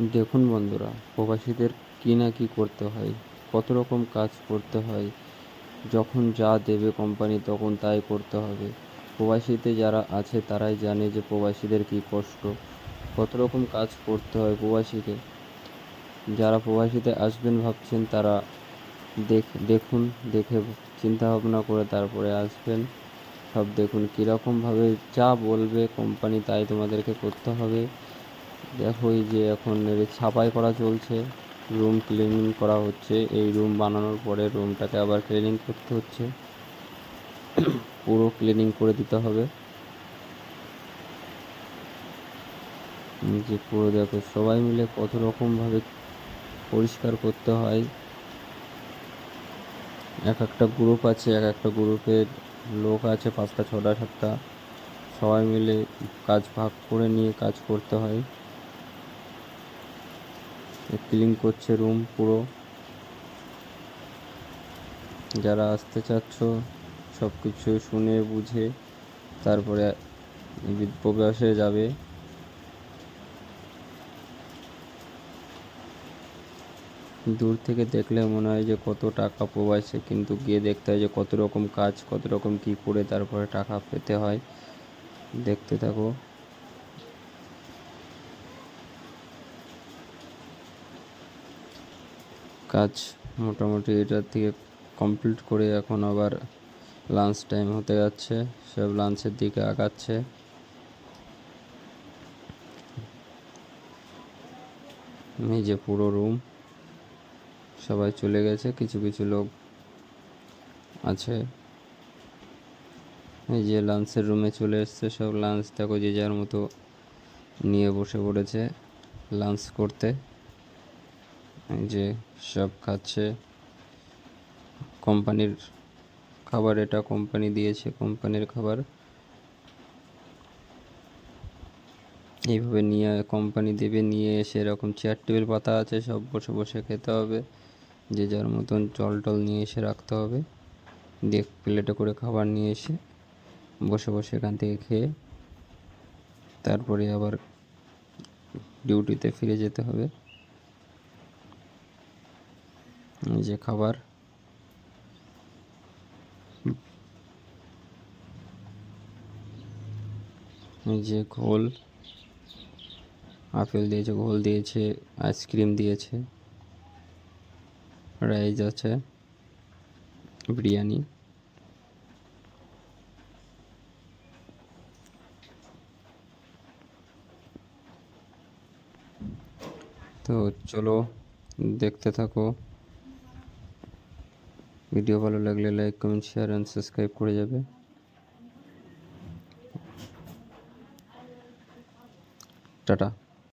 দেখুন বন্ধুরা, প্রবাসীদের কী না কী করতে হয়, কত রকম কাজ করতে হয়, যখন যা দেবে কোম্পানি তখন তাই করতে হবে। প্রবাসীতে যারা আছে তারাই জানে যে প্রবাসীদের কী কষ্ট, কত রকম কাজ করতে হয় প্রবাসীকে। যারা প্রবাসীতে আসবেন ভাবছেন তারা দেখ, দেখুন, দেখে চিন্তা ভাবনা করে তারপরে আসবেন। সব দেখুন, কীরকমভাবে যা বলবে কোম্পানি তাই তোমাদেরকে করতে হবে। দেখো এই যে এখন ছাপাই করা চলছে। রুম ক্লিনিং করা হচ্ছে। এই রুম বানানোর পরে রুমটাকে আবার ক্লিনিং করতে হচ্ছে। পুরো ক্লিনিং করে দিতে হবে। যে পুরো দেখো, সবাই মিলে কত রকমভাবে পরিষ্কার করতে হয়। এক একটা গ্রুপ আছে, এক একটা গ্রুপের লোক আছে, পাঁচটা, ছটা, সাতটা। সবাই মিলে কাজ ভাগ করে নিয়ে কাজ করতে হয়। ক্লিন করছে রুম পুরো। যারা আসতে চাচ্ছ সব কিছু শুনে, বুঝে, তারপরে প্রবাসে যাবে। দূর থেকে দেখলে মনে হয় যে কত টাকা প্রবাসে, কিন্তু গিয়ে দেখতে হয় যে কত রকম কাজ, কত রকম কী করে তারপরে টাকা পেতে হয়। দেখতে থাকো। কাজ মোটামুটি এটার থেকে কমপ্লিট করে এখন আবার লাঞ্চ টাইম হতে যাচ্ছে। সব লাঞ্চের দিকে আগাচ্ছে। এই যে পুরো রুম সবাই চলে গেছে, কিছু কিছু লোক আছে। এই যে লাঞ্চের রুমে চলে এসছে, সব লাঞ্চ দেখো যে যার মতো নিয়ে বসে পড়েছে লাঞ্চ করতে। যে সব খাচ্ছে। কোম্পানির খাবার, এটা কোম্পানি দিয়েছে, কোম্পানির খাবার। এইভাবে নিয়ে, কোম্পানি দেবে, নিয়ে এসে এরকম চেয়ার টেবিল পাতা আছে, সব বসে বসে খেতে হবে। যে যার মতন জল টল নিয়ে এসে রাখতে হবে। দিয়ে প্লেটে করে খাবার নিয়ে এসে বসে বসে এখান থেকে খেয়ে তারপরে আবার ডিউটিতে ফিরে যেতে হবে। যে খাবার। যে ঘোল। আপেল দিয়েছে, ঘোল দিয়েছে, আইসক্রিম দিয়েছে। রাইস আছে। বিরিয়ানি। তো চলো দেখতে থাকো। ভিডিও ভালো লাগলে like comment share and subscribe করে যাবে। টাটা।